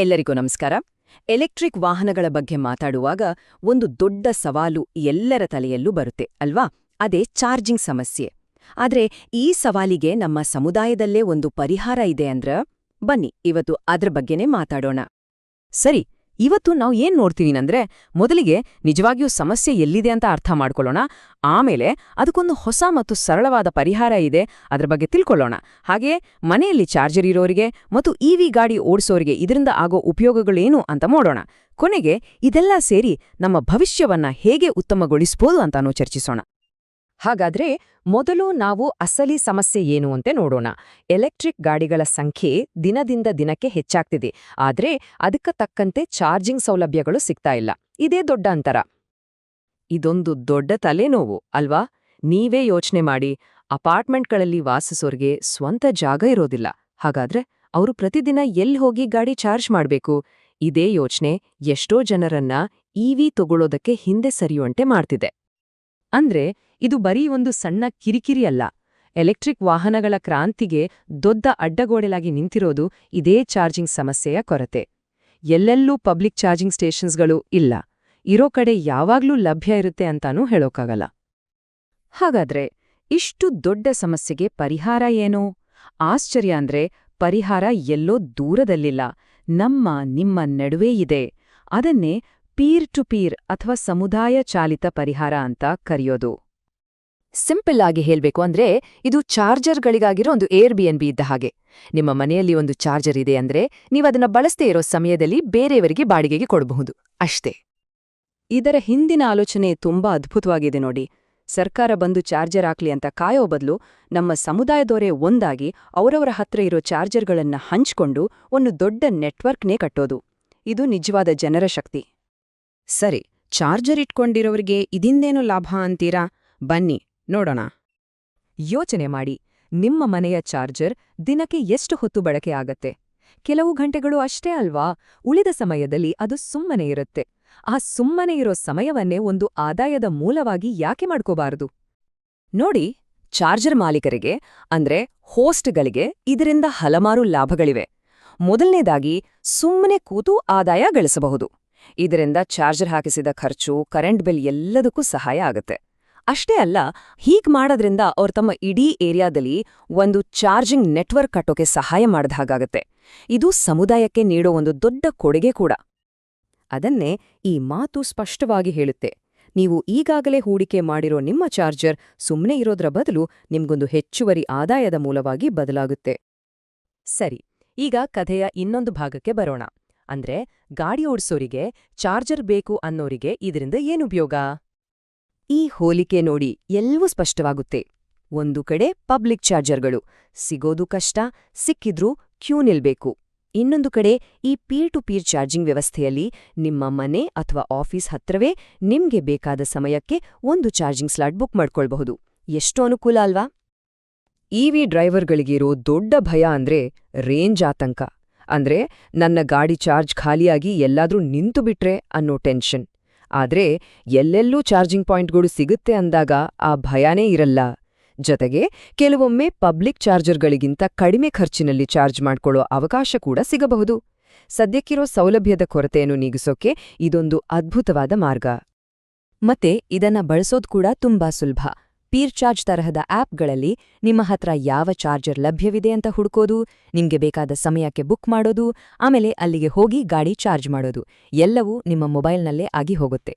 ಎಲ್ಲರಿಗೂ ನಮಸ್ಕಾರ. ಎಲೆಕ್ಟ್ರಿಕ್ ವಾಹನಗಳ ಬಗ್ಗೆ ಮಾತಾಡುವಾಗ ಒಂದು ದೊಡ್ಡ ಸವಾಲು ಎಲ್ಲರ ತಲೆಯಲ್ಲೂ ಬರುತ್ತೆ, ಅಲ್ವಾ? ಅದೇ ಚಾರ್ಜಿಂಗ್ ಸಮಸ್ಯೆ. ಆದ್ರೆ ಈ ಸವಾಲಿಗೆ ನಮ್ಮ ಸಮುದಾಯದಲ್ಲೇ ಒಂದು ಪರಿಹಾರ ಇದೆ ಅಂದ್ರ ಬನ್ನಿ, ಇವತ್ತು ಅದ್ರ ಬಗ್ಗೆನೇ ಮಾತಾಡೋಣ. ಸರಿ ಇವತ್ತು ನಾವು ಏನ್ ನೋಡ್ತೀವಿನಂದ್ರೆ ಮೊದಲಿಗೆ ನಿಜವಾಗಿಯೂ ಸಮಸ್ಯೆ ಎಲ್ಲಿದೆ ಅಂತ ಅರ್ಥ ಮಾಡ್ಕೊಳ್ಳೋಣ. ಆಮೇಲೆ ಅದಕ್ಕೊಂದು ಹೊಸ ಮತ್ತು ಸರಳವಾದ ಪರಿಹಾರ ಇದೆ ಅದರ ಬಗ್ಗೆ ತಿಳ್ಕೊಳ್ಳೋಣ. ಹಾಗೆಯೇ ಮನೆಯಲ್ಲಿ ಚಾರ್ಜರ್ ಇರೋರಿಗೆ ಮತ್ತು ಇವಿ ಗಾಡಿ ಓಡಿಸೋರಿಗೆ ಇದರಿಂದ ಆಗೋ ಉಪಯೋಗಗಳೇನು ಅಂತ ನೋಡೋಣ. ಕೊನೆಗೆ ಇದೆಲ್ಲ ಸೇರಿ ನಮ್ಮ ಭವಿಷ್ಯವನ್ನ ಹೇಗೆ ಉತ್ತಮಗೊಳಿಸ್ಬೋದು ಅಂತಾನೂ ಚರ್ಚಿಸೋಣ. ಹಾಗಾದ್ರೆ ಮೊದಲು ನಾವು ಅಸಲಿ ಸಮಸ್ಯೆ ಏನು ಅಂತ ನೋಡೋಣ. ಎಲೆಕ್ಟ್ರಿಕ್ ಗಾಡಿಗಳ ಸಂಖ್ಯೆ ದಿನದಿಂದ ದಿನಕ್ಕೆ ಹೆಚ್ಚಾಗ್ತಿದೆ. ಆದ್ರೆ ಅದಕ್ಕೆ ತಕ್ಕಂತೆ ಚಾರ್ಜಿಂಗ್ ಸೌಲಭ್ಯಗಳು ಸಿಗ್ತಾ ಇಲ್ಲ. ಇದೇ ದೊಡ್ಡ ಅಂತರ. ಇದೊಂದು ದೊಡ್ಡ ತಲೆನೋವು, ಅಲ್ವಾ? ನೀವೇ ಯೋಚನೆ ಮಾಡಿ. ಅಪಾರ್ಟ್ಮೆಂಟ್ಗಳಲ್ಲಿ ವಾಸಿಸೋರ್ಗೆ ಸ್ವಂತ ಜಾಗ ಇರೋದಿಲ್ಲ. ಹಾಗಾದ್ರೆ ಅವರು ಪ್ರತಿದಿನ ಎಲ್ಲಿ ಹೋಗಿ ಗಾಡಿ ಚಾರ್ಜ್ ಮಾಡಬೇಕು? ಇದೇ ಯೋಚನೆ ಎಷ್ಟೋ ಜನರನ್ನ ಇವಿ ತಗೊಳ್ಳೋದಕ್ಕೆ ಹಿಂದೆ ಸರಿಯುವಂತೆ ಮಾಡ್ತಿದೆ. ಅಂದ್ರೆ ಇದು ಬರೀ ಒಂದು ಸಣ್ಣ ಕಿರಿಕಿರಿ ಅಲ್ಲ. ಎಲೆಕ್ಟ್ರಿಕ್ ವಾಹನಗಳ ಕ್ರಾಂತಿಗೆ ದೊಡ್ಡ ಅಡ್ಡಗೋಡೆಲಾಗಿ ನಿಂತಿರೋದು ಇದೇ ಚಾರ್ಜಿಂಗ್ ಸಮಸ್ಯೆಯ ಕೊರತೆ. ಎಲ್ಲೆಲ್ಲೂ ಪಬ್ಲಿಕ್ ಚಾರ್ಜಿಂಗ್ ಸ್ಟೇಷನ್ಸ್ಗಳು ಇಲ್ಲ. ಇರೋ ಕಡೆ ಯಾವಾಗ್ಲೂ ಲಭ್ಯ ಇರುತ್ತೆ ಅಂತಾನೂ ಹೇಳೋಕ್ಕಾಗಲ್ಲ. ಹಾಗಾದ್ರೆ ಇಷ್ಟು ದೊಡ್ಡ ಸಮಸ್ಯೆಗೆ ಪರಿಹಾರ ಏನು? ಆಶ್ಚರ್ಯ ಅಂದ್ರೆ ಪರಿಹಾರ ಎಲ್ಲೋ ದೂರದಲ್ಲಿಲ್ಲ. ನಮ್ಮ, ನಿಮ್ಮ ನಡುವೆ ಇದೆ. ಅದನ್ನೇ ಪೀರ್ ಟು ಪೀರ್ ಅಥವಾ ಸಮುದಾಯ ಚಾಲಿತ ಪರಿಹಾರ ಅಂತ ಕರೆಯೋದು. ಸಿಂಪಲ್ ಆಗಿ ಹೇಳ್ಬೇಕು ಅಂದ್ರೆ ಇದು ಚಾರ್ಜರ್ಗಳಿಗಾಗಿರೋ ಒಂದು ಏರ್ ಬಿ ಎನ್ ಬಿ ಇದ್ದ ಹಾಗೆ. ನಿಮ್ಮ ಮನೆಯಲ್ಲಿ ಒಂದು ಚಾರ್ಜರ್ ಇದೆ ಅಂದ್ರೆ ನೀವದನ್ನ ಬಳಸದೇ ಇರೋ ಸಮಯದಲ್ಲಿ ಬೇರೆಯವರಿಗೆ ಬಾಡಿಗೆಗೆ ಕೊಡಬಹುದು. ಅಷ್ಟೇ. ಇದರ ಹಿಂದಿನ ಆಲೋಚನೆ ತುಂಬಾ ಅದ್ಭುತವಾಗಿದೆ ನೋಡಿ. ಸರ್ಕಾರ ಬಂದು ಚಾರ್ಜರ್ ಹಾಕ್ಲಿ ಅಂತ ಕಾಯೋ ಬದಲು ನಮ್ಮ ಸಮುದಾಯದವರೇ ಒಂದಾಗಿ ಅವರವರ ಹತ್ರ ಇರೋ ಚಾರ್ಜರ್ಗಳನ್ನ ಹಂಚ್ಕೊಂಡು ಒಂದು ದೊಡ್ಡ ನೆಟ್ವರ್ಕ್ನೇ ಕಟ್ಟೋದು. ಇದು ನಿಜವಾದ ಜನರ ಶಕ್ತಿ. ಸರಿ, ಚಾರ್ಜರ್ ಇಟ್ಕೊಂಡಿರೋರಿಗೆ ಇದಿಂದೇನು ಲಾಭ ಅಂತೀರಾ? ಬನ್ನಿ. ನೋಡೋಣ. ಯೋಚನೆ ಮಾಡಿ. ನಿಮ್ಮ ಮನೆಯ ಚಾರ್ಜರ್ ದಿನಕ್ಕೆ ಎಷ್ಟು ಹೊತ್ತು ಬಳಕೆ ಆಗತ್ತೆ? ಕೆಲವು ಗಂಟೆಗಳು ಅಷ್ಟೇ ಅಲ್ವಾ? ಉಳಿದ ಸಮಯದಲ್ಲಿ ಅದು ಸುಮ್ಮನೆ ಇರುತ್ತೆ. ಆ ಸುಮ್ಮನೆ ಇರೋ ಸಮಯವನ್ನೇ ಒಂದು ಆದಾಯದ ಮೂಲವಾಗಿ ಯಾಕೆ ಮಾಡ್ಕೋಬಾರದು? ನೋಡಿ, ಚಾರ್ಜರ್ ಮಾಲೀಕರಿಗೆ, ಅಂದ್ರೆ ಹೋಸ್ಟ್ಗಳಿಗೆ ಇದರಿಂದ ಹಲವಾರು ಲಾಭಗಳಿವೆ. ಮೊದಲನೇದಾಗಿ, ಸುಮ್ಮನೆ ಕೂತು ಆದಾಯ ಗಳಿಸಬಹುದು. ಇದರಿಂದ ಚಾರ್ಜರ್ ಹಾಕಿಸಿದ ಖರ್ಚು, ಕರೆಂಟ್ ಬಿಲ್ ಎಲ್ಲದಕ್ಕೂ ಸಹಾಯ ಆಗುತ್ತೆ. ಅಷ್ಟೇ ಅಲ್ಲ, ಹೀಗ್ ಮಾಡೋದ್ರಿಂದ ಅವ್ರು ತಮ್ಮ ಇಡೀ ಏರಿಯಾದಲ್ಲಿ ಒಂದು ಚಾರ್ಜಿಂಗ್ ನೆಟ್ವರ್ಕ್ ಕಟ್ಟೋಕೆ ಸಹಾಯ ಮಾಡಿದ ಹಾಗಾಗತ್ತೆ. ಇದು ಸಮುದಾಯಕ್ಕೆ ನೀಡೋ ಒಂದು ದೊಡ್ಡ ಕೊಡುಗೆ ಕೂಡ. ಅದನ್ನೇ ಈ ಮಾತು ಸ್ಪಷ್ಟವಾಗಿ ಹೇಳುತ್ತೆ. ನೀವು ಈಗಾಗಲೇ ಹೂಡಿಕೆ ಮಾಡಿರೋ ನಿಮ್ಮ ಚಾರ್ಜರ್ ಸುಮ್ಮನೆ ಇರೋದ್ರ ಬದಲು ನಿಮ್ಗೊಂದು ಹೆಚ್ಚುವರಿ ಆದಾಯದ ಮೂಲವಾಗಿ ಬದಲಾಗುತ್ತೆ. ಸರಿ, ಈಗ ಕಥೆಯ ಇನ್ನೊಂದು ಭಾಗಕ್ಕೆ ಬರೋಣ. ಅಂದ್ರೆ ಗಾಡಿ ಓಡಿಸೋರಿಗೆ ಚಾರ್ಜರ್ ಬೇಕು ಅನ್ನೋರಿಗೆ ಇದರಿಂದ ಏನುಪಯೋಗ ಈ ಹೋಲಿಕೆ ನೋಡಿ ಎಲ್ಲವೂ ಸ್ಪಷ್ಟವಾಗುತ್ತೆ. ಒಂದು ಕಡೆ ಪಬ್ಲಿಕ್ ಚಾರ್ಜರ್ಗಳು, ಸಿಗೋದು ಕಷ್ಟ, ಸಿಕ್ಕಿದ್ರೂ ಕ್ಯೂ ನಿಲ್ಬೇಕು. ಇನ್ನೊಂದು ಕಡೆ ಈ ಪೀರ್ ಟು ಪೀರ್ ಚಾರ್ಜಿಂಗ್ ವ್ಯವಸ್ಥೆಯಲ್ಲಿ ನಿಮ್ಮ ಮನೆ ಅಥವಾ ಆಫೀಸ್ ಹತ್ರವೇ ನಿಮ್ಗೆ ಬೇಕಾದ ಸಮಯಕ್ಕೆ ಒಂದು ಚಾರ್ಜಿಂಗ್ ಸ್ಲಾಟ್ ಬುಕ್ ಮಾಡ್ಕೊಳ್ಬಹುದು. ಎಷ್ಟು ಅನುಕೂಲ ಅಲ್ವಾ? ಇವಿ ಡ್ರೈವರ್ಗಳಿಗಿರೋ ದೊಡ್ಡ ಭಯ ಅಂದ್ರೆ ರೇಂಜ್ ಆತಂಕ. ಅಂದ್ರೆ ನನ್ನ ಗಾಡಿ ಚಾರ್ಜ್ ಖಾಲಿಯಾಗಿ ಎಲ್ಲಾದ್ರೂ ನಿಂತು ಬಿಟ್ರೆ ಅನ್ನೋ ಟೆನ್ಷನ್. ಆದ್ರೆ ಎಲ್ಲೆಲ್ಲೂ ಚಾರ್ಜಿಂಗ್ ಪಾಯಿಂಟ್ಗಳು ಸಿಗುತ್ತೆ ಅಂದಾಗ ಆ ಭಯನೇ ಇರಲ್ಲ. ಜೊತೆಗೆ ಕೆಲವೊಮ್ಮೆ ಪಬ್ಲಿಕ್ ಚಾರ್ಜರ್ಗಳಿಗಿಂತ ಕಡಿಮೆ ಖರ್ಚಿನಲ್ಲಿ ಚಾರ್ಜ್ ಮಾಡ್ಕೊಳ್ಳೋ ಅವಕಾಶ ಕೂಡ ಸಿಗಬಹುದು. ಸದ್ಯಕ್ಕಿರೋ ಸೌಲಭ್ಯದ ಕೊರತೆಯನ್ನು ನೀಗಿಸೋಕೆ ಇದೊಂದು ಅದ್ಭುತವಾದ ಮಾರ್ಗ. ಮತ್ತೆ ಇದನ್ನ ಬಳಸೋದು ಕೂಡ ತುಂಬಾ ಸುಲಭ. ಪೀರ್ ಚಾರ್ಜ್ ತರಹದ ಆಪ್ಗಳಲ್ಲಿ ನಿಮ್ಮ ಹತ್ರ ಯಾವ ಚಾರ್ಜರ್ ಲಭ್ಯವಿದೆ ಅಂತ ಹುಡುಕೋದು, ನಿಮ್ಗೆ ಬೇಕಾದ ಸಮಯಕ್ಕೆ ಬುಕ್ ಮಾಡೋದು, ಆಮೇಲೆ ಅಲ್ಲಿಗೆ ಹೋಗಿ ಗಾಡಿ ಚಾರ್ಜ್ ಮಾಡೋದು, ಎಲ್ಲವೂ ನಿಮ್ಮ ಮೊಬೈಲ್ನಲ್ಲೇ ಆಗಿ ಹೋಗುತ್ತೆ.